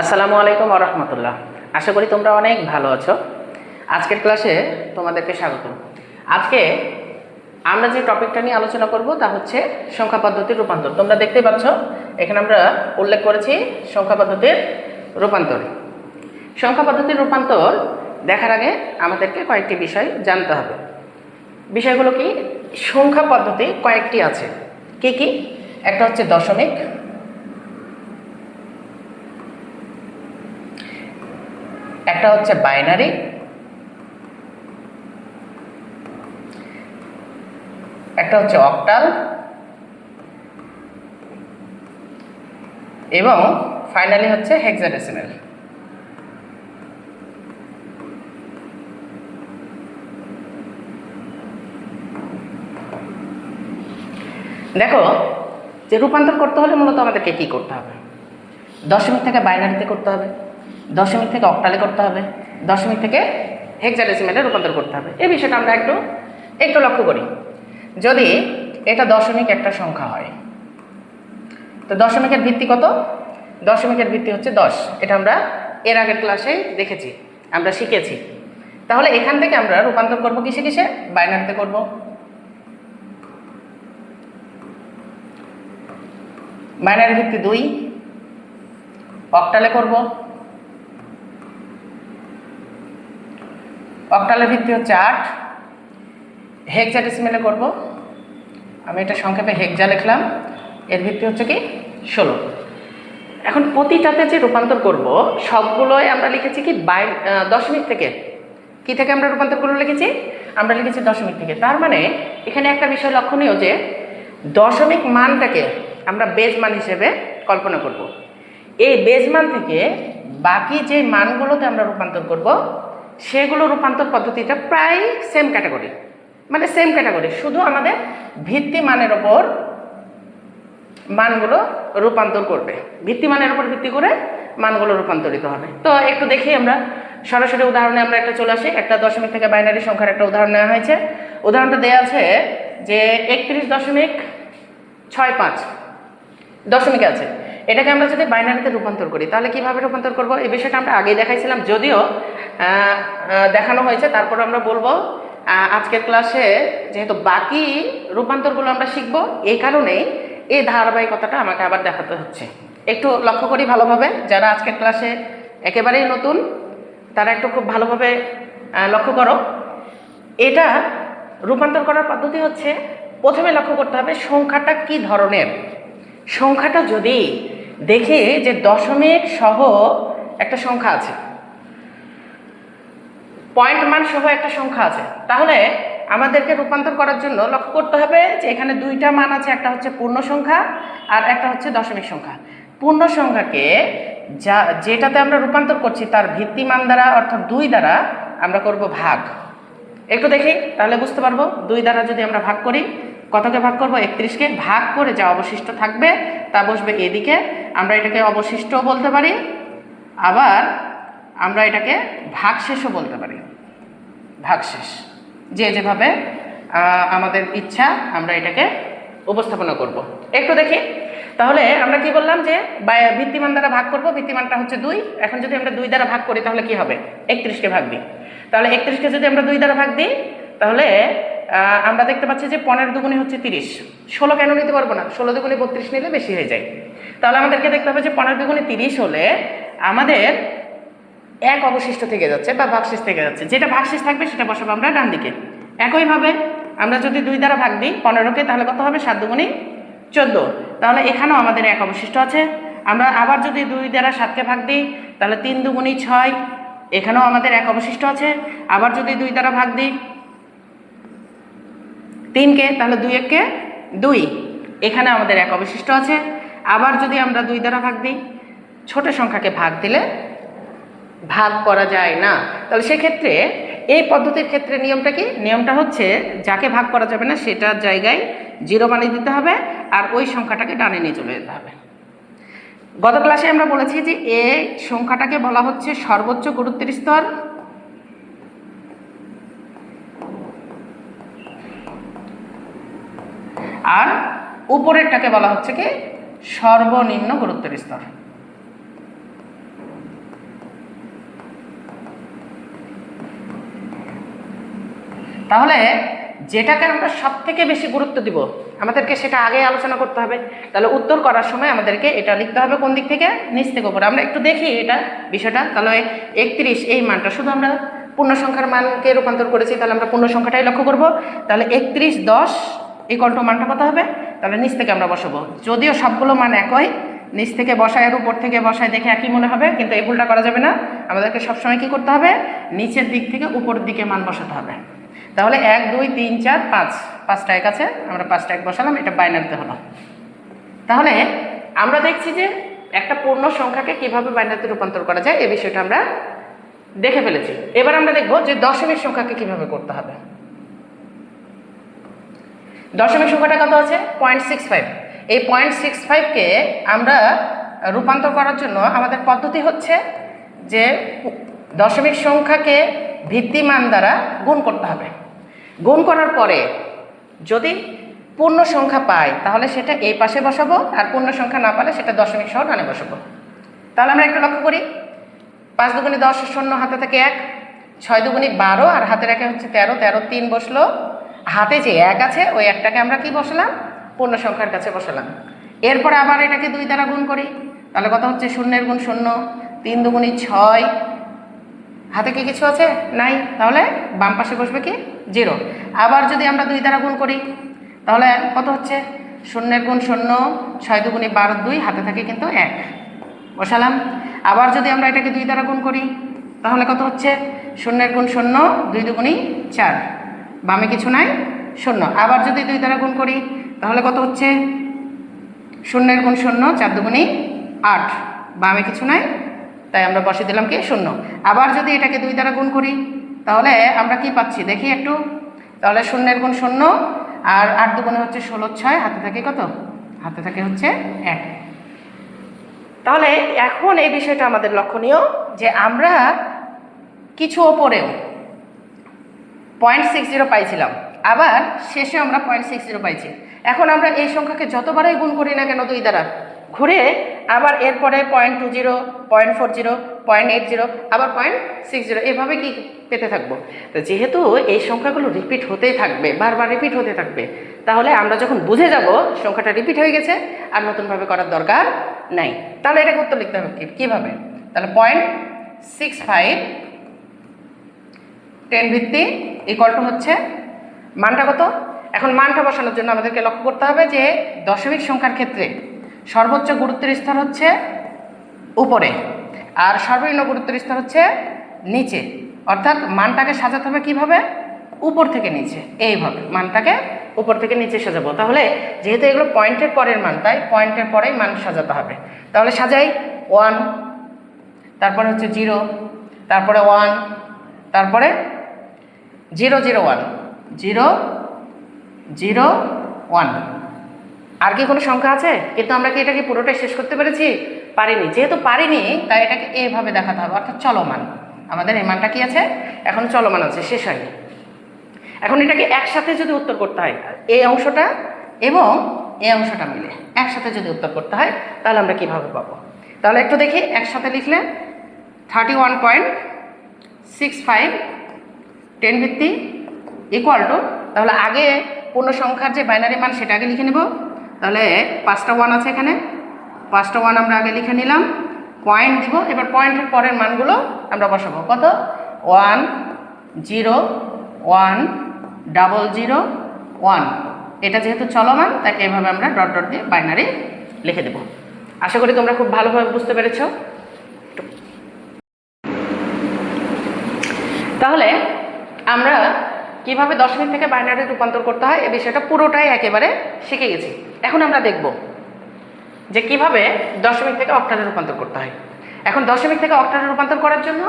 আসসালামু আলাইকুম রহমতুল্লাহ। আশা করি তোমরা অনেক ভালো আছো। আজকের ক্লাসে তোমাদেরকে স্বাগত। আজকে আমরা যে টপিকটা নিয়ে আলোচনা করব তা হচ্ছে সংখ্যা পদ্ধতির রূপান্তর। তোমরা দেখতেই পাচ্ছ, এখানে আমরা উল্লেখ করেছি সংখ্যা পদ্ধতির রূপান্তর। সংখ্যা পদ্ধতির রূপান্তর দেখার আগে আমাদেরকে কয়েকটি বিষয় জানতে হবে। বিষয়গুলো কি? সংখ্যা পদ্ধতি কয়েকটি আছে। কি কি? একটা হচ্ছে দশমিক একটা হচ্ছে বাইনারি, একটা হচ্ছে অক্টাল, এবং ফাইনালি হচ্ছে হেক্সাডেসিমেল। দেখো, যে রূপান্তর করতে হলে মূলত আমাদেরকে কি করতে হবে? দশমিক থেকে বাইনারিতে করতে হবে। দশমিক থেকে অক্টালে করতে হবে। দশমিক থেকে হেক্সাডেসিমেলে রূপান্তর করতে হবে। এই বিষয়টা আমরা একটু একটু লক্ষ্য করি। যদি এটা দশমিক একটা সংখ্যা হয়, তো দশমিকের ভিত্তি কত? দশমিকের ভিত্তি হচ্ছে দশ। এটা আমরা এর আগের ক্লাসে দেখেছি, আমরা শিখেছি। তাহলে এখান থেকে আমরা রূপান্তর করব কিসে কিসে? বাইনারিতে করব। বাইনারি ভিত্তি দুই অক্টালে করব। অক্টালের ভিত্তি হচ্ছে আট। হেক্সাডেসিমেলে করব। আমি এটা সংক্ষেপে হেক্সা লিখলাম। এর ভিত্তি হচ্ছে কি? ষোলো। এখন প্রতিটাতে যে রূপান্তর করব, সবগুলোই আমরা লিখেছি কি বাই দশমিক থেকে। কি থেকে আমরা রূপান্তর করে লিখেছি? আমরা লিখেছি দশমিক থেকে। তার মানে এখানে একটা বিষয় লক্ষণীয় যে দশমিক মানটাকে আমরা বেজ মান হিসেবে কল্পনা করব। এই বেজ মান থেকে বাকি যে মানগুলোতে আমরা রূপান্তর করব সেগুলো রূপান্তর পদ্ধতিটা প্রায় সেম ক্যাটাগরি মানে সেম ক্যাটাগরি শুধু আমাদের ভিত্তি মানের ওপর মানগুলো রূপান্তর করবে। ভিত্তি মানের উপর ভিত্তি করে মানগুলো রূপান্তরিত হবে। তো একটু দেখি আমরা, সরাসরি উদাহরণে আমরা একটা চলে আসি। একটা দশমিক থেকে বাইনারি সংখ্যার একটা উদাহরণ নেওয়া হয়েছে। উদাহরণটা দেওয়া আছে যে একত্রিশ দশমিক ছয় পাঁচ। দশমিক আছে। এটাকে আমরা যদি বাইনারিতে রূপান্তর করি, তাহলে কীভাবে রূপান্তর করব? এই বিষয়টা আমরা আগেই দেখাইছিলাম, যদিও দেখানো হয়েছে। তারপর আমরা বলব আজকের ক্লাসে যেহেতু বাকি রূপান্তরগুলো আমরা শিখব, এই কারণেই এই ধারাবাহিকতাটা আমাকে আবার দেখাতে হচ্ছে। একটু লক্ষ্য করি ভালোভাবে, যারা আজকের ক্লাসে একেবারেই নতুন, তারা একটু খুব ভালোভাবে লক্ষ্য করো। এটা রূপান্তর করার পদ্ধতি হচ্ছে, প্রথমে লক্ষ্য করতে হবে সংখ্যাটা কি ধরনের? সংখ্যাটা যদি দেখি যে দশমিক সহ একটা সংখ্যা আছে। পয়েন্ট মান সহ একটা সংখ্যা আছে। তাহলে আমাদেরকে রূপান্তর করার জন্য লক্ষ্য করতে হবে যে এখানে দুইটা মান আছে, একটা হচ্ছে পূর্ণ সংখ্যা আর একটা হচ্ছে দশমিক সংখ্যা। পূর্ণ সংখ্যাকে যা, যেটাতে আমরা রূপান্তর করছি তার ভিত্তি মান দ্বারা অর্থাৎ দুই দ্বারা আমরা করব ভাগ। একটু দেখি, তাহলে বুঝতে পারব। দুই দ্বারা যদি আমরা ভাগ করি কতকে ভাগ করব? একত্রিশকে ভাগ করে যা অবশিষ্ট থাকবে তা বসবে এদিকে। আমরা এটাকে অবশিষ্ট বলতে পারি, আবার আমরা এটাকে ভাগশেষও বলতে পারি। ভাগশেষ। যে যেভাবে আমাদের ইচ্ছা, আমরা এটাকে উপস্থাপনা করব। একটু দেখি। তাহলে আমরা কি বললাম যে ভিত্তিমান দ্বারা ভাগ করব, ভিত্তিমানটা হচ্ছে দুই। এখন যদি আমরা দুই দ্বারা ভাগ করি, তাহলে কি হবে? একত্রিশকে ভাগ দিই। তাহলে একত্রিশকে যদি আমরা দুই দ্বারা ভাগ দিই, তাহলে আমরা দেখতে পাচ্ছি যে পনেরো দুগুণি হচ্ছে তিরিশ। ষোলো কেন নিতে পারব না? ষোলো দুগুণি বত্রিশ নিলে বেশি হয়ে যায়। তাহলে আমাদেরকে দেখতে হবে যে পনেরো দুগুণি তিরিশ হলে আমাদের এক অবশিষ্ট থেকে যাচ্ছে বা ভাগশেষ থেকে যাচ্ছে। যেটা ভাগশেষ থাকবে সেটা বসাবো আমরা ডান দিকে। একইভাবে আমরা যদি দুই দ্বারা ভাগ দিই পনেরোকে, তাহলে কত হবে? সাত দুগুণি চোদ্দ। তাহলে এখানেও আমাদের এক অবশিষ্ট আছে। আমরা আবার যদি দুই দ্বারা সাতকে ভাগ দিই, তাহলে তিন দুগুণি ছয়। এখানেও আমাদের এক অবশিষ্ট আছে। আবার যদি দুই দ্বারা ভাগ দিই তিনকে, তাহলে দুই এককে দুই। এখানে আমাদের এক অবশিষ্ট আছে। আবার যদি আমরা দুই দ্বারা ভাগ দিই, ছোট সংখ্যাকে ভাগ দিলে ভাগ করা যায় না। তাহলে সেক্ষেত্রে এই পদ্ধতির ক্ষেত্রে নিয়মটা কি? নিয়মটা হচ্ছে যাকে ভাগ করা যাবে না, সেটার জায়গায় জিরো বানিয়ে দিতে হবে আর ওই সংখ্যাটাকে ডানে নিয়ে চলে যেতে হবে। গত ক্লাসে আমরা বলেছি যে এই সংখ্যাটাকে বলা হচ্ছে সর্বোচ্চ গুরুত্বের স্তর। আর উপরেরটাকে বলা হচ্ছে কি সর্বনিম্ন গুরুত্বের স্তর। তাহলে যেটাকে আমরা সব থেকে বেশি গুরুত্ব দিব, আমাদেরকে সেটা আগে আলোচনা করতে হবে। তাহলে উত্তর করার সময় আমাদেরকে এটা লিখতে হবে কোন দিক থেকে? নিচ থেকে উপরে। আমরা একটু দেখি এটা বিষয়টা। তাহলে একত্রিশ, এই মানটা শুধু আমরা পূর্ণ সংখ্যার মানকে রূপান্তর করেছি, তাহলে আমরা পূর্ণ সংখ্যাটাই লক্ষ্য করব। তাহলে একত্রিশ, দশ এই কণ্ঠ মানটা কত হবে? তাহলে নিচ থেকে আমরা বসাবো। যদিও সবগুলো মান একই, নিচ থেকে বসায় আর উপর থেকে বসায় দেখে একই মনে হবে, কিন্তু এই ভুলটা করা যাবে না। আমাদেরকে সবসময় কি করতে হবে? নিচের দিক থেকে উপরের দিকে মান বসাতে হবে। তাহলে এক, দুই, তিন, চার, পাঁচ। পাঁচটা এক আছে, আমরা পাঁচটা এক বসালাম, এটা বাইনারিতে হলো। তাহলে আমরা দেখছি যে একটা পূর্ণ সংখ্যাকে কীভাবে বাইনারিতে রূপান্তর করা যায় এই বিষয়টা আমরা দেখে ফেলেছি। এবার আমরা দেখব যে দশমিক সংখ্যাকে কীভাবে করতে হবে। দশমিক সংখ্যাটা কত আছে? পয়েন্ট সিক্স ফাইভ এই পয়েন্ট সিক্স ফাইভকে আমরা রূপান্তর করার জন্য আমাদের পদ্ধতি হচ্ছে যে দশমিক সংখ্যাকে ভিত্তিমান দ্বারা গুণ করতে হবে। গুণ করার পরে যদি পূর্ণ সংখ্যা পাই, তাহলে সেটা এই পাশে বসাবো আর পূর্ণ সংখ্যা না পালে সেটা দশমিক সহ ডানে বসাবো। তাহলে আমরা একটু লক্ষ্য করি। পাঁচ দুগুণে দশ শূন্য, হাতে থেকে এক। ছয় দুগুণে বারো আর হাতের একে হচ্ছে তেরো। তেরো তিন বসল। হাতে যে এক আছে, ওই একটাকে আমরা কি বসালাম? পূর্ণ সংখ্যার কাছে বসালাম। এরপরে আবার এটাকে দুই দ্বারা গুণ করি। তাহলে কত হচ্ছে? শূন্যের গুণ শূন্য, তিন দুগুণি ছয়। হাতে কি কিছু আছে? নাই। তাহলে বাম পাশে বসবে কি? জিরো। আবার যদি আমরা দুই দ্বারা গুণ করি, তাহলে কত হচ্ছে? শূন্যের গুণ শূন্য, ছয় দুগুণি বারো দুই, হাতে থাকে কিন্তু এক। বসালাম। আবার যদি আমরা এটাকে দুই দ্বারা গুণ করি, তাহলে কত হচ্ছে? শূন্যের গুণ শূন্য, দুই দুগুণি চার। বামে কিছু নাই, শূন্য। আবার যদি দুই দ্বারা গুণ করি, তাহলে কত হচ্ছে? শূন্যের গুণ শূন্য, চার দুগুণি আট। বামে কিছু নাই, তাই আমরা বসে দিলাম কি? শূন্য। আবার যদি এটাকে দুই দ্বারা গুণ করি, তাহলে আমরা কি পাচ্ছি? দেখি একটু। তাহলে শূন্যের গুণ শূন্য, আর আট দুগুণে হচ্ছে ষোলো, ছয়। হাতে থাকে কত? হাতে থাকে হচ্ছে এক। তাহলে এখন এই বিষয়টা আমাদের লক্ষণীয় যে আমরা কিছু ওপরেও পয়েন্ট সিক্স জিরো পাইছিলাম। আবার শেষে আমরা পয়েন্ট সিক্স জিরো পাইছি। এখন আমরা এই সংখ্যাকে যতবারই গুণ করি না কেন, দুই দ্বারা ঘুরে আবার এরপরে point two zero point four zero point eight zero আবার পয়েন্ট সিক্স জিরো এভাবে কি পেতে থাকব? তো যেহেতু এই সংখ্যাগুলো রিপিট হতেই থাকবে, বারবার রিপিট হতে থাকবে, তাহলে আমরা যখন বুঝে যাব সংখ্যাটা রিপিট হয়ে গেছে আর নতুনভাবে করার দরকার নাই। তাহলে এটাকে উত্তর লিখতে হবে কীভাবে? তাহলে পয়েন্ট সিক্স ফাইভ টেন ভিত্তি ইকুয়াল টু হচ্ছে মানটা কত? এখন মানটা বসানোর জন্য আমাদেরকে লক্ষ্য করতে হবে যে দশমিক সংখ্যার ক্ষেত্রে সর্বোচ্চ গুরুত্বের স্তর হচ্ছে উপরে আর সর্বনিম্ন গুরুত্বের স্তর হচ্ছে নিচে। অর্থাৎ মানটাকে সাজাতে হবে কীভাবে? উপর থেকে নিচে। এইভাবে মানটাকে উপর থেকে নিচে সাজাবো। তাহলে যেহেতু এগুলো পয়েন্টের পরের মান, তাই পয়েন্টের পরেই মান সাজাতে হবে। তাহলে সাজাই ওয়ান তারপরে হচ্ছে জিরো তারপরে ওয়ান তারপরে zero zero one. Zero zero, one. আর কি কোনো সংখ্যা আছে? কিন্তু আমরা কি এটাকে পুরোটাই শেষ করতে পেরেছি? পারিনি। যেহেতু পারিনি, তাই এটাকে এভাবে দেখাতে হবে। অর্থাৎ চলমান। আমাদের এই মানটা কি আছে? এখন চলমান আছে, শেষ হয়নি। এখন এটাকে একসাথে যদি উত্তর করতে হয় এই অংশটা এবং এই অংশটা মিলে একসাথে যদি উত্তর করতে হয়, তাহলে আমরা কীভাবে পাবো? তাহলে একটু দেখি। একসাথে লিখলে thirty one point six five ten ভিত্তি ইকুয়াল টু তাহলে আগে পূর্ণ সংখ্যার যে বাইনারি মান, সেটা আগে লিখে নেব। তাহলে পাঁচটা ওয়ান আছে এখানে। পাঁচটা ওয়ান আমরা আগে লিখে নিলাম। পয়েন্ট দিব। এবার পয়েন্টের পরের মানগুলো আমরা বসাবো। কত? One zero one double zero one এটা যেহেতু চলমান, তাই এভাবে আমরা ডট ডট দিয়ে বাইনারি লিখে দেব। আশা করি তোমরা খুব ভালোভাবে বুঝতে পেরেছ। তাহলে আমরা কীভাবে দশমিক থেকে বাইনারি রূপান্তর করতে হয় এই বিষয়টা পুরোটাই একেবারে শিখে গেছি। এখন আমরা দেখব যে কীভাবে দশমিক থেকে অক্টালে রূপান্তর করতে হয়। এখন দশমিক থেকে অক্টালে রূপান্তর করার জন্য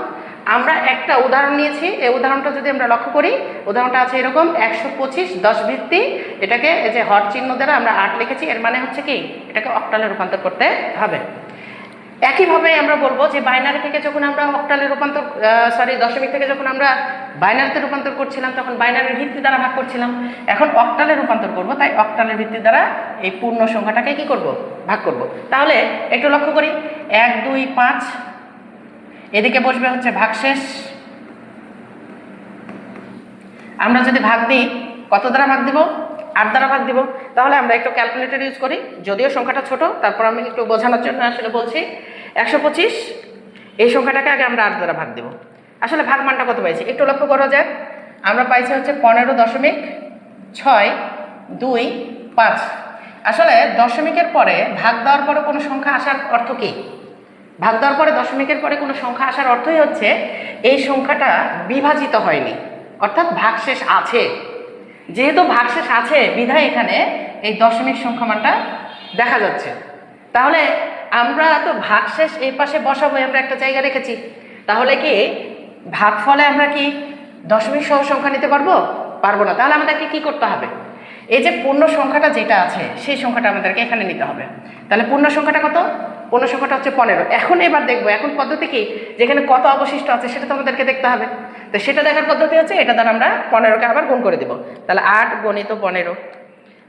আমরা একটা উদাহরণ নিয়েছি। এই উদাহরণটা যদি আমরা লক্ষ্য করি, উদাহরণটা আছে এরকম, একশো পঁচিশ দশ ভিত্তি, এটাকে যে হট চিহ্ন দ্বারা আমরা আট লিখেছি, এর মানে হচ্ছে কি? এটাকে অক্টালে রূপান্তর করতে হবে। একইভাবে আমরা বলব যে বাইনারি থেকে যখন আমরা অক্টালে রূপান্তর সরি দশমিক থেকে যখন আমরা বাইনারিতে রূপান্তর করছিলাম, তখন বাইনারির ভিত্তি দ্বারা ভাগ করছিলাম। এখন অক্টালে রূপান্তর করব, তাই অক্টালের ভিত্তি দ্বারা এই পূর্ণ সংখ্যাটাকে কি করব? ভাগ করব। তাহলে একটু লক্ষ্য করি। এক, দুই, পাঁচ। এদিকে বসবে হচ্ছে ভাগশেষ। আমরা যদি ভাগ দিই, কত দ্বারা ভাগ দিব? আট দ্বারা ভাগ দিব। তাহলে আমরা একটু ক্যালকুলেটর ইউজ করি। যদিও সংখ্যাটা ছোট, তারপর আমি একটু বোঝানোর জন্য আসলে বলছি। একশো পঁচিশ, এই সংখ্যাটাকে আগে আমরা আট দ্বারা ভাগ দেব। আসলে ভাগ মানটা কত পাইছি? একটু লক্ষ্য করা যাক। আমরা পাইছি হচ্ছে পনেরো দশমিক ছয় দুই পাঁচ। আসলে দশমিকের পরে ভাগ দেওয়ার পরে কোনো সংখ্যা আসার অর্থ কী? ভাগ দেওয়ার পরে দশমিকের পরে কোনো সংখ্যা আসার অর্থই হচ্ছে এই সংখ্যাটা বিভাজিত হয়নি। অর্থাৎ ভাগশেষ আছে। যেহেতু ভাগশেষ আছে, বিধায় এখানে এই দশমিক সংখ্যা মানটা দেখা যাচ্ছে। তাহলে আমরা তো ভাগশেষ এই পাশে বসাবো, আমরা একটা জায়গা রেখেছি। তাহলে কি ভাগফলে আমরা কি দশমিক সহ সংখ্যা নিতে পারব? পারব না। তাহলে আমাদেরকে কি করতে হবে? এই যে পূর্ণ সংখ্যাটা যেটা আছে, সেই সংখ্যাটা আমাদেরকে এখানে নিতে হবে। তাহলে পূর্ণ সংখ্যাটা কত? পূর্ণ সংখ্যাটা হচ্ছে পনেরো। এখন এবার দেখব, এখন পদ্ধতি কি? যেখানে কত অবশিষ্ট আছে, সেটা তো আমাদেরকে দেখতে হবে। তো সেটা দেখার পদ্ধতি হচ্ছে, এটা দ্বারা আমরা পনেরোকে আবার গুণ করে দেব। তাহলে আট গণিত পনেরো।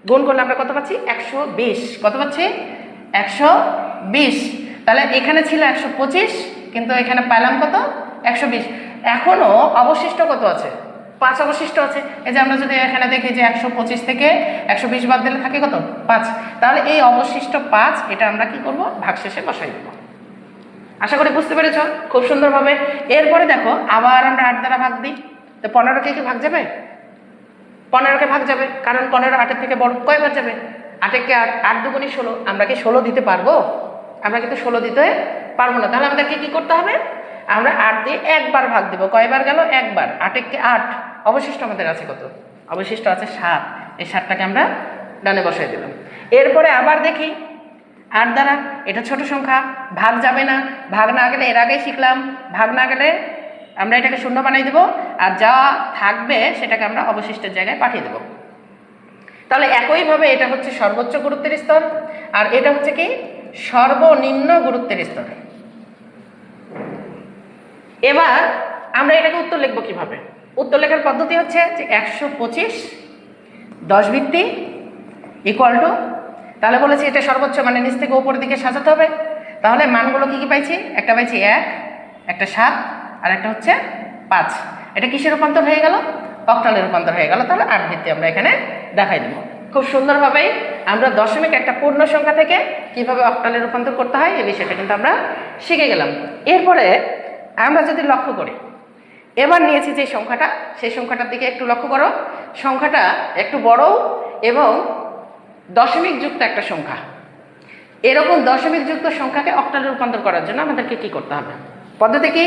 গুণ করলে আমরা কত পাচ্ছি? একশো বিশ। কত পাচ্ছি? একশো বিশ। তাহলে এখানে ছিল একশো পঁচিশ, কিন্তু এখানে পেলাম কত? একশো বিশ। এখনও অবশিষ্ট কত আছে? পাঁচ অবশিষ্ট আছে। এই যে আমরা যদি এখানে দেখি যে একশো পঁচিশ থেকে একশো বিশ বাদ দিলে থাকে কত? পাঁচ। তাহলে এই অবশিষ্ট পাঁচ, এটা আমরা কি করব? ভাগশেষে বসাই দেবো। আশা করি বুঝতে পেরেছ? খুব সুন্দরভাবে। এরপরে দেখো, আবার আমরা আট দ্বারা ভাগ দিই। তো পনেরোকে কি ভাগ যাবে? পনেরোকে ভাগ যাবে, কারণ পনেরো আটের থেকে বড় কয়বার যাবে? আটেরকে আট আট দুগুণি ষোলো, আমরা কি ষোলো দিতে পারব? আমরা কিন্তু ষোলো দিতে পারব না। তাহলে আমাদেরকে কি করতে হবে? আমরা আট দিয়ে একবার ভাগ দেবো। কয়বার গেল? একবার। আটেরকে আট। অবশিষ্ট আমাদের আছে কত? অবশিষ্ট আছে সাত। এই সাতটাকে আমরা ডানে বসাই দিলাম। এরপরে আবার দেখি, আট দ্বারা, এটা ছোট সংখ্যা, ভাগ যাবে না। ভাগ না গেলে এর আগেই শিখলাম। ভাগ না গেলে আমরা এটাকে শূন্য বানাই দেবো। আর যা থাকবে, সেটাকে আমরা অবশিষ্টের জায়গায় পাঠিয়ে দেবো। তাহলে একইভাবে এটা হচ্ছে সর্বোচ্চ গুরুত্বের স্তর, আর এটা হচ্ছে কি? সর্বনিম্ন গুরুত্বের স্তর। এবার আমরা এটাকে উত্তর লিখব কীভাবে? উত্তর লেখার পদ্ধতি হচ্ছে যে একশো পঁচিশ দশ ভিত্তি ইকুয়াল টু তাহলে বলেছি এটা সর্বোচ্চ মানে নিচ থেকে উপরের দিকে সাজাতে হবে। তাহলে মানগুলো কি কি পাইছি? একটা পাইছি এক, একটা সাত, আর একটা হচ্ছে পাঁচ। এটা কিসের রূপান্তর হয়ে গেল? অক্টালে রূপান্তর হয়ে গেল, তাহলে আট ভিত্তি আমরা এখানে দেখাই দেবো। খুব সুন্দরভাবেই আমরা দশমিক একটা পূর্ণ সংখ্যা থেকে কীভাবে অক্টালে রূপান্তর করতে হয় এই বিষয়টা কিন্তু আমরা শিখে গেলাম। এরপরে আমরা যদি লক্ষ্য করি, এবার নিয়েছি যে সংখ্যাটা, সেই সংখ্যাটার দিকে একটু লক্ষ্য করো। সংখ্যাটা একটু বড় এবং দশমিক যুক্ত একটা সংখ্যা। এরকম দশমিক যুক্ত সংখ্যাকে অক্টালে রূপান্তর করার জন্য আমাদেরকে কি করতে হবে? পদ্ধতি কি?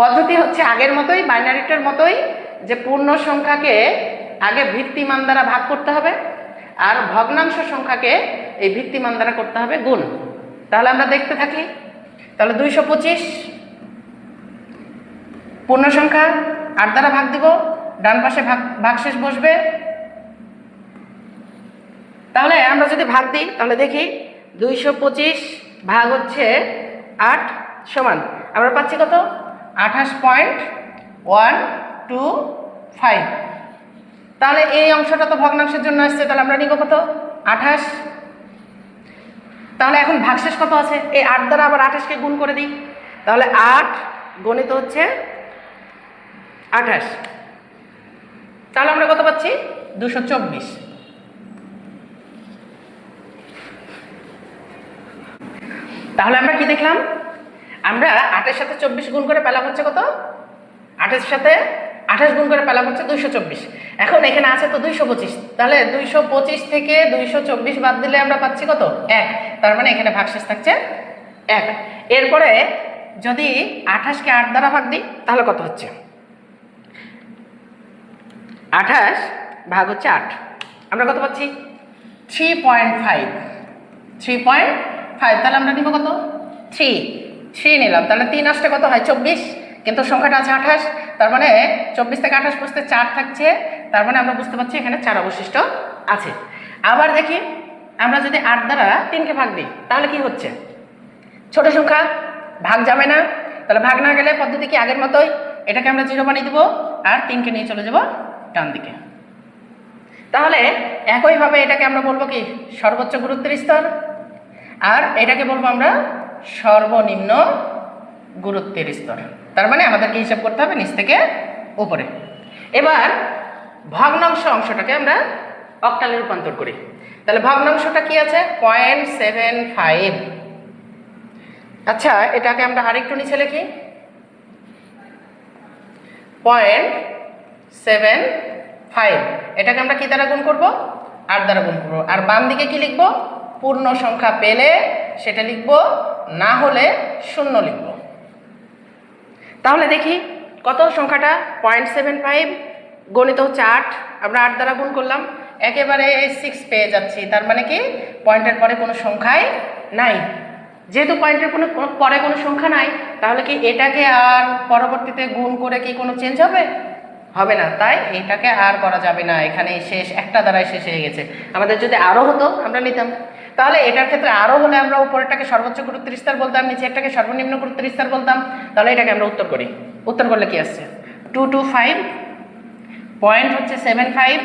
পদ্ধতি হচ্ছে আগের মতোই বাইনারিটার মতোই যে পূর্ণ সংখ্যাকে আগে ভিত্তিমান দ্বারা ভাগ করতে হবে, আর ভগ্নাংশ সংখ্যাকে এই ভিত্তিমান দ্বারা করতে হবে গুণ। তাহলে আমরা দেখতে থাকি, তাহলে দুইশো পঁচিশ, পূর্ণ সংখ্যা আট দ্বারা ভাগ দিব, ডান পাশে ভাগ, ভাগশেষ বসবে। তাহলে আমরা যদি ভাগ দিই, তাহলে দেখি দুইশো পঁচিশ ভাগ হচ্ছে আট সমান। আমরা পাচ্ছি কত? আঠাশ পয়েন্ট ওয়ান টু ফাইভ তাহলে এই অংশটা তো ভগ্নাংশের জন্য আসছে, তাহলে আমরা নিব কত? আঠাশ। তাহলে এখন ভাগশেষ কত আছে? এই আট দ্বারা আবার আঠাশকে গুণ করে দিই। তাহলে আট গণিত হচ্ছে আঠাশ। তাহলে আমরা কত পাচ্ছি? দুশো চব্বিশ। তাহলে আমরা কি দেখলাম? আমরা আটের সাথে চব্বিশ গুণ করে পেলাম হচ্ছে কত? আটের সাথে আঠাশ গুণ করে পেলাম হচ্ছে দুইশো চব্বিশ। এখন এখানে আছে তো দুইশো পঁচিশ। তাহলে দুইশো পঁচিশ থেকে দুইশো চব্বিশ বাদ দিলে আমরা পাচ্ছি কত? এক। তার মানে এখানে ভাগশেষ থাকছে এক। এরপরে যদি আঠাশকে আট দ্বারা ভাগ দিই তাহলে কত হচ্ছে? আঠাশ ভাগ হচ্ছে আট। আমরা কত পাচ্ছি? Three point five. Three point five. তাহলে আমরা নিব কত? থ্রি। থ্রি নিলাম। তাহলে তিন আসতে কত হয়? চব্বিশ। কিন্তু সংখ্যাটা আছে আঠাশ, তার মানে চব্বিশ থেকে আঠাশ বসতে চার থাকছে, তার মানে আমরা বুঝতে পারছি এখানে চার অবশিষ্ট আছে। আবার দেখি, আমরা যদি আট দ্বারা তিনকে ভাগ দিই, তাহলে কি হচ্ছে? ছোট সংখ্যা, ভাগ যাবে না, তাহলে ভাগ না গেলে পদ্ধতি কি আগের মতোই? এটাকে আমরা জিরো বানিয়ে দেবো আর তিনকে নিয়ে চলে যাব ডান দিকে। তাহলে একইভাবে এটাকে আমরা বলব কি? সর্বোচ্চ গুরুত্বের স্তর। আর এটাকে বলব আমরা সর্বনিম্ন গুরুত্বের স্তর। তার মানে আমাদেরকে হিসাব করতে হবে নিচ থেকে উপরে। এবার ভগ্নাংশ অংশটাকে আমরা অক্টালে রূপান্তর করি। তাহলে ভগ্নাংশটা কি আছে? Point seven five. আচ্ছা এটাকে আমরা আরেকটু নিচে লিখি। Point seven five. এটাকে আমরা কি দ্বারা গুণ করব? আট দ্বারা গুণ করব। আর বাম দিকে কি লিখব? পূর্ণ সংখ্যা পেলে সেটা লিখব, না হলে শূন্য লিখব। তাহলে দেখি কত সংখ্যাটা? পয়েন্ট সেভেন ফাইভ, গণিত হচ্ছে আট, আমরা আট দ্বারা গুণ করলাম। একেবারে সিক্স পেয়ে যাচ্ছি, তার মানে কি? পয়েন্টের পরে কোনো সংখ্যাই নাই। যেহেতু পয়েন্টের কোনো পরে কোনো সংখ্যা নাই, তাহলে কি এটাকে আর পরবর্তীতে গুণ করে কি কোনো চেঞ্জ হবে? হবে না, তাই এটাকে আর করা যাবে না। এখানে শেষ, একটা দ্বারাই শেষ হয়ে গেছে। আমাদের যদি আরও হতো, আমরা নিতাম। তাহলে এটার ক্ষেত্রে আরও হলে আমরা উপরেরটাকে সর্বোচ্চ গুরুত্বের স্তর বলতাম, নিচেরটাকে সর্বনিম্ন গুরুত্বের স্তর বলতাম, তাহলে এটাকে আমরা উত্তর করি। উত্তর করলে কি আসছে? টু টু ফাইভ পয়েন্ট হচ্ছে সেভেন ফাইভ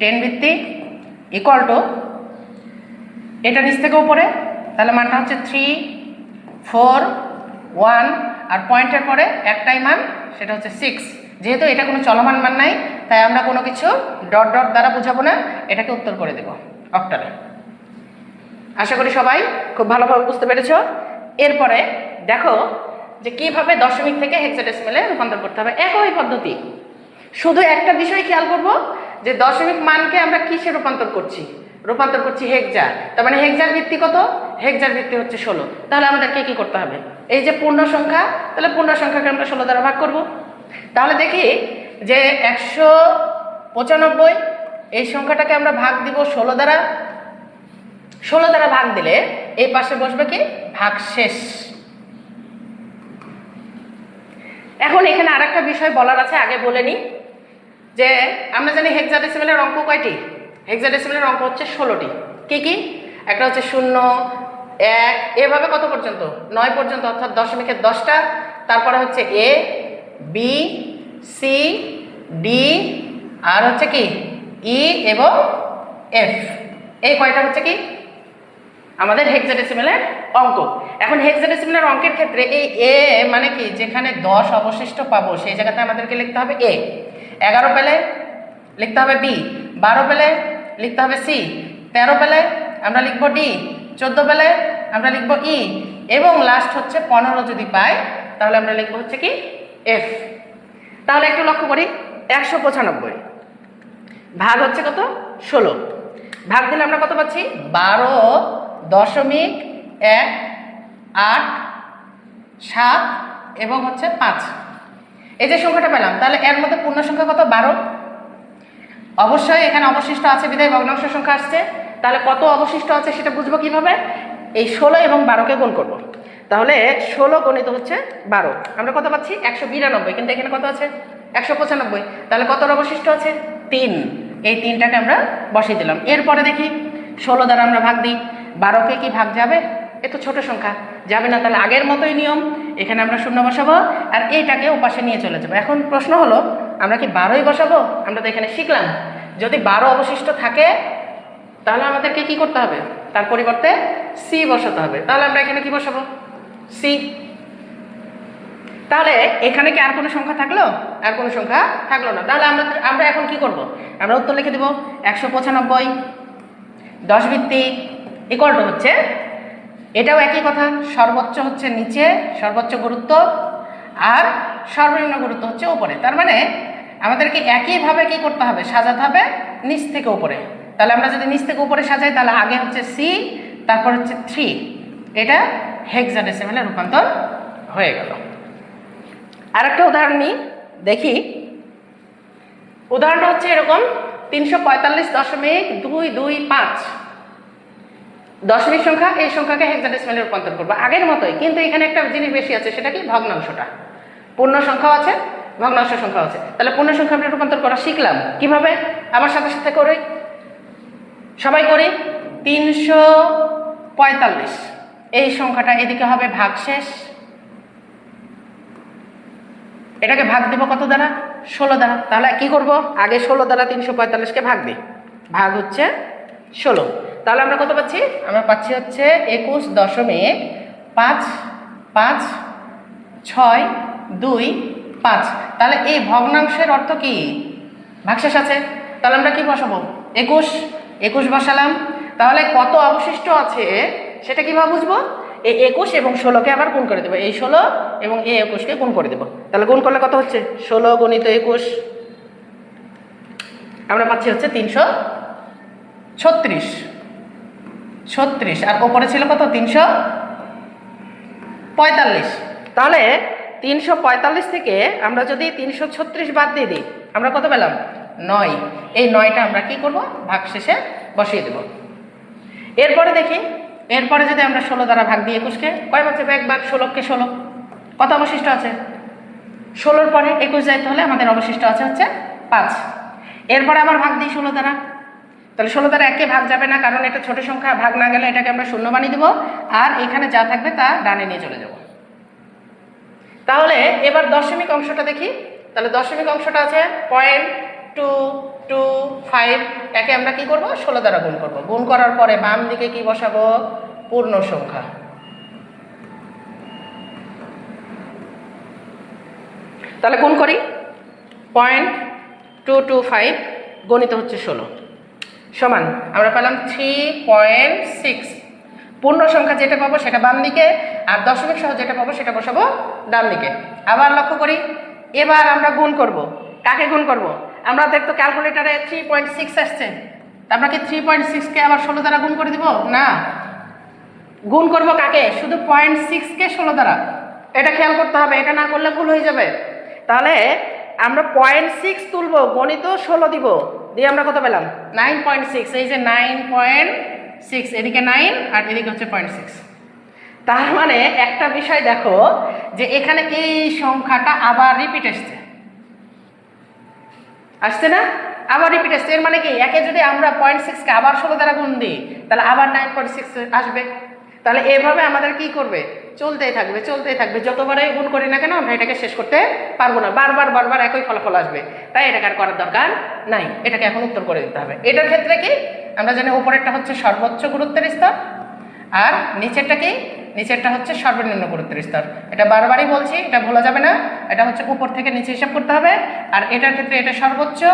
টেন ভিত্তি ইকুয়াল টু এটা নিচ থেকে উপরে, তাহলে মানটা হচ্ছে থ্রি ফোর ওয়ান আর পয়েন্টের পরে একটাই মান, সেটা হচ্ছে সিক্স যেহেতু এটা কোনো চলমান মান নাই, তাই আমরা কোনো কিছু ডট ডট দ্বারা বুঝাবো না, এটাকে উত্তর করে দেব। অক্টালে আশা করি সবাই খুব ভালোভাবে বুঝতে পেরেছ। এরপরে দেখো যে কীভাবে দশমিক থেকে হেক্সাডেসিমেলে রূপান্তর করতে হবে। একই পদ্ধতি। শুধু একটা বিষয় খেয়াল করব যে দশমিক মানকে আমরা কিসে রূপান্তর করছি? রূপান্তর করছি হেক্সা তার মানে হেক্সার ভিত্তি কত? হেক্সার ভিত্তি হচ্ছে ষোলো। তাহলে আমাদেরকে কি করতে হবে? এই যে পূর্ণ সংখ্যা, তাহলে পূর্ণ সংখ্যাকে আমরা ষোলো দ্বারা ভাগ করব। তাহলে দেখি যে একশো পঁচানব্বই এই সংখ্যাটাকে আমরা ভাগ দিব ষোলো দ্বারা। ষোলো দ্বারা ভাগ দিলে এই পাশে বসবে কি? ভাগ শেষ। এখন এখানে আরেকটা বিষয় বলার আছে, আগে বলে নিই যে আমরা জানি হেক্সাডেসিমেলের অঙ্ক কয়টি? হেক্সাডেসিমেলের অঙ্ক হচ্ছে ষোলোটি। কি কি? একটা হচ্ছে শূন্য, এক, এভাবে কত পর্যন্ত? নয় পর্যন্ত, অর্থাৎ দশমিকের দশটা। তারপরে হচ্ছে এ, বি, সি, ডি, আর হচ্ছে কি? ই এবং এফ এই কয়টা হচ্ছে কি? আমাদের হেক্সাডেসিমেলের অঙ্ক। এখন হেক্সাডেসিমেলের অঙ্কের ক্ষেত্রে এই এ মানে কি? যেখানে দশ অবশিষ্ট পাবো, সেই জায়গাতে আমাদেরকে লিখতে হবে এ এগারো পেলে লিখতে হবে বি বারো পেলে লিখতে হবে সি তেরো পেলে আমরা লিখব ডি চোদ্দ পেলে আমরা লিখব ই এবং লাস্ট হচ্ছে পনেরো যদি পাই, তাহলে আমরা লিখব হচ্ছে কি? এফ তাহলে একটু লক্ষ্য করি। একশো পঁচানব্বই। ভাগ হচ্ছে কত? ষোলো। ভাগ দিলে আমরা কত পাচ্ছি? বারো দশমিক এক আট সাত এবং হচ্ছে পাঁচ। এই যে সংখ্যাটা পেলাম, তাহলে এর মধ্যে পূর্ণ সংখ্যা কত? বারো। অবশ্যই এখানে অবশিষ্ট আছে বিদায় ভগ্নাংশ সংখ্যা আসছে। তাহলে কত অবশিষ্ট আছে সেটা বুঝব কীভাবে? এই ষোলো এবং বারোকে গুণ করব। তাহলে ষোলো গণিত হচ্ছে বারো। আমরা কত পাচ্ছি? একশো বিরানব্বই। কিন্তু এখানে কত আছে? একশো পঁচানব্বই। তাহলে কত অবশিষ্ট আছে? তিন, এই তিনটাকে আমরা বসিয়ে দিলাম। এরপরে দেখি ষোলো দ্বারা আমরা ভাগ দিই। বারোকে কি ভাগ যাবে? এ তো ছোট সংখ্যা। যাবে না, তাহলে আগের মতোই নিয়ম। এখানে আমরা শূন্য বসাবো আর এইটাকে ওপাশে নিয়ে চলে যাব। এখন প্রশ্ন হলো, আমরা কি বারোই বসাবো? আমরা তো এখানে শিখলাম। যদি বারো অবশিষ্ট থাকে, তাহলে আমাদেরকে কি করতে হবে? তার পরিবর্তে সি বসাতে হবে। তাহলে আমরা এখানে কি বসাবো? সি। তাহলে এখানে কি আর কোনো সংখ্যা থাকল? আর কোনো সংখ্যা থাকল না। তাহলে আমরা আমরা এখন কি করব? আমরা উত্তর লিখে দেবো, একশো পঁচানব্বই, দশ ভিত্তিক ইকুয়াল টু হচ্ছে, এটাও একই কথা, সর্বোচ্চ হচ্ছে নিচে, সর্বোচ্চ গুরুত্ব, আর সর্বনিম্ন গুরুত্ব হচ্ছে উপরে। তার মানে আমাদেরকে একইভাবে কি করতে হবে? সাজাতে হবে নিচ থেকে উপরে। তাহলে আমরা যদি নিচ থেকে উপরে সাজাই, তাহলে আগে হচ্ছে সি তারপর হচ্ছে থ্রি এটা হেক্সাডেসিমেলে রূপান্তর হয়ে গেল। আরেকটা উদাহরণ নিই, দেখি। উদাহরণটা হচ্ছে এরকম, তিনশো পঁয়তাল্লিশ দশমিক দুই দুই পাঁচ। দশমিক সংখ্যা, এই সংখ্যাকে হেক্সাডেসিমেলে রূপান্তর করব। আগের মতোই, কিন্তু এখানে একটা জিনিস বেশি আছে, সেটা কি? ভগ্নাংশটা। পূর্ণ সংখ্যাও আছে, ভগ্নাংশ সংখ্যাও আছে। তাহলে পূর্ণ সংখ্যা আমরা রূপান্তর করা শিখলাম। কীভাবে? আমার সাথে সাথে করি। সবাই করি? তিনশো পঁয়তাল্লিশ। এই সংখ্যাটা এদিকে হবে ভাগশেষ। এটাকে ভাগ দেবো কত দ্বারা? ষোলো দ্বারা। তাহলে কি করব? আগে ষোলো দ্বারা তিনশো পঁয়তাল্লিশকে ভাগ দিই। ভাগ হচ্ছে ষোলো। তাহলে আমরা কত পাচ্ছি? আমরা পাচ্ছি হচ্ছে একুশ দশমিক পাঁচ পাঁচ, ছয়, দুই, পাঁচ। তাহলে এই ভগ্নাংশের অর্থ কি? ভাগশেষ আছে। তাহলে আমরা কি বসাবো? একুশ। একুশ বসালাম। তাহলে কত অবশিষ্ট আছে? সেটা কীভাবে বুঝব? এই একুশ এবং ষোলোকে আবার গুণ করে দেবো। এই ষোলো এবং এই একুশকে গুণ করে দেবো। তাহলে গুণ করলে কত হচ্ছে? ষোলো গণিত একুশ। আমরা পাচ্ছি হচ্ছে তিনশো ছত্রিশ। ছত্রিশ। আর ওপরে ছিল কত? তিনশো পঁয়তাল্লিশ। তাহলে তিনশো পঁয়তাল্লিশ থেকে আমরা যদি তিনশো ছত্রিশ বাদ দিয়ে দিই, আমরা কত পেলাম? নয়। এই নয়টা আমরা কি করব? ভাগ শেষে বসিয়ে দেব। এরপরে দেখি, এরপরে যদি আমরা ষোলো দ্বারা ভাগ দিই একুশকে, কয় বাচ্চা ভাগ ষোলোকে ষোলো। কত অবশিষ্ট আছে? ষোলোর পরে একুশ যাইতে হলে আমাদের অবশিষ্ট আছে হচ্ছে পাঁচ। এরপরে আমার ভাগ দিই ষোলো দ্বারা। তাহলে ষোলো দ্বারা একে ভাগ যাবে না, কারণ এটা ছোট সংখ্যা, ভাগ না গেলে এটাকে আমরা শূন্য বানিয়ে দেবো। আর এখানে যা থাকবে তা ডানে নিয়ে চলে যাব। তাহলে এবার দশমিক অংশটা দেখি। তাহলে দশমিক অংশটা আছে পয়েন্ট টু টু ফাইভ একে আমরা কি করব? ষোলো দ্বারা গুণ করব। গুণ করার পরে বাম দিকে কি বসাবো? পূর্ণ সংখ্যা। তাহলে গুণ করি। পয়েন্ট টু টু ফাইভ গণিত হচ্ছে ষোলো। সমান, আমরা পেলাম থ্রি পয়েন্ট সিক্স পূর্ণ সংখ্যা যেটা পাবো সেটা বাম দিকে, আর দশমিক সহ যেটা পাবো সেটা বসাবো ডান দিকে। আবার লক্ষ্য করি, এবার আমরা গুণ করব। কাকে গুণ করব? আমরা দেখতো ক্যালকুলেটারে থ্রি পয়েন্ট সিক্স আসছে। আমরা কি থ্রি পয়েন্ট সিক্সকে আবার ষোলো দ্বারা গুণ করে দিব? না। গুণ করব কাকে? শুধু পয়েন্ট সিক্সকে ষোলো দ্বারা। এটা খেয়াল করতে হবে, এটা না করলে ভুল হয়ে যাবে। তাহলে আমরা পয়েন্ট সিক্স তুলবো, গণিত ষোলো দিব। দিয়ে আমরা কত পেলাম? নাইন পয়েন্ট সিক্স এই যে নাইন পয়েন্ট সিক্স এদিকে নাইন আর এদিকে হচ্ছে পয়েন্ট সিক্স তার মানে একটা বিষয় দেখো যে এখানে এই সংখ্যাটা আবার রিপিট আসছে আসছে না? আবার রিপিট আসছে এর মানে কি? একে যদি আমরা পয়েন্ট সিক্সকে আবার ষোলো দ্বারা গুণ দিই, তাহলে আবার নাইন পয়েন্ট সিক্স আসবে। তাহলে এভাবে আমাদের কি করবে? চলতেই থাকবে চলতেই থাকবে। যতবারই গুণ করি না কেন, আমরা এটাকে শেষ করতে পারব না। বারবার বারবার একই ফলাফল আসবে। তাই এটাকে আর করার দরকার নাই। এটাকে এখন উত্তর করে দিতে হবে। এটার ক্ষেত্রে কি? আমরা জানি উপরেরটা হচ্ছে সর্বোচ্চ গুরুত্বের স্তর আর নিচেরটা কি? নিচেরটা হচ্ছে সর্বনিম্ন গুরুত্বের স্তর। এটা বারবারই বলছি, এটা ভোলা যাবে না। এটা হচ্ছে উপর থেকে নিচে হিসাব করতে হবে। আর এটার ক্ষেত্রে এটা সর্বোচ্চ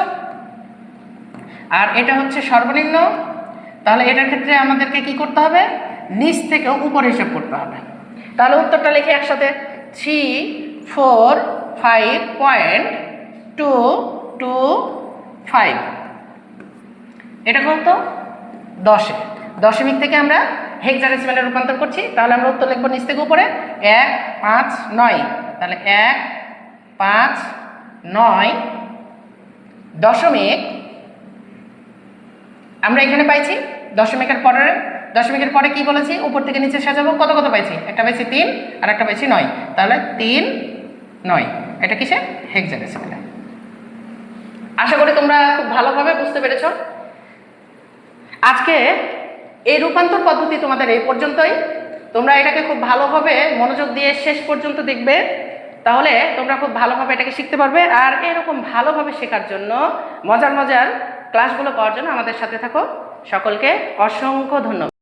আর এটা হচ্ছে সর্বনিম্ন। তাহলে এটার ক্ষেত্রে আমাদেরকে কি করতে হবে? নিচ থেকেও উপর হিসাব করতে হবে। তাহলে উত্তরটা লিখে একসাথে three four five point two two five এটা কত? দশে। দশমিক থেকে আমরা হেক্সাডেসিমালে রূপান্তর করছি। তাহলে আমরা উত্তর লিখব নিচ থেকে উপরে। এক, পাঁচ, নয়। তাহলে এক, পাঁচ, নয়, দশমিক। আমরা এখানে পাইছি দশমিকের পরে দশমিকের পরে কি বলেছি? উপর থেকে নিচে সাজাবো। কত কত পাইছি? একটা পাইছি তিন আর একটা পাইছি নয়। তাহলে তিন, নয়। এটা কিসে? হেক্সাডেসিমালে আশা করি তোমরা খুব ভালোভাবে বুঝতে পেরেছ। আজকে এই রূপান্তর পদ্ধতি তোমাদের এই পর্যন্তই। তোমরা এটাকে খুব ভালোভাবে মনোযোগ দিয়ে শেষ পর্যন্ত দেখবে। তাহলে তোমরা খুব ভালোভাবে এটাকে শিখতে পারবে। আর এরকম ভালোভাবে শেখার জন্য মজার মজার ক্লাসগুলো পাওয়ার জন্য আমাদের সাথে থাকো। সকলকে অসংখ্য ধন্যবাদ।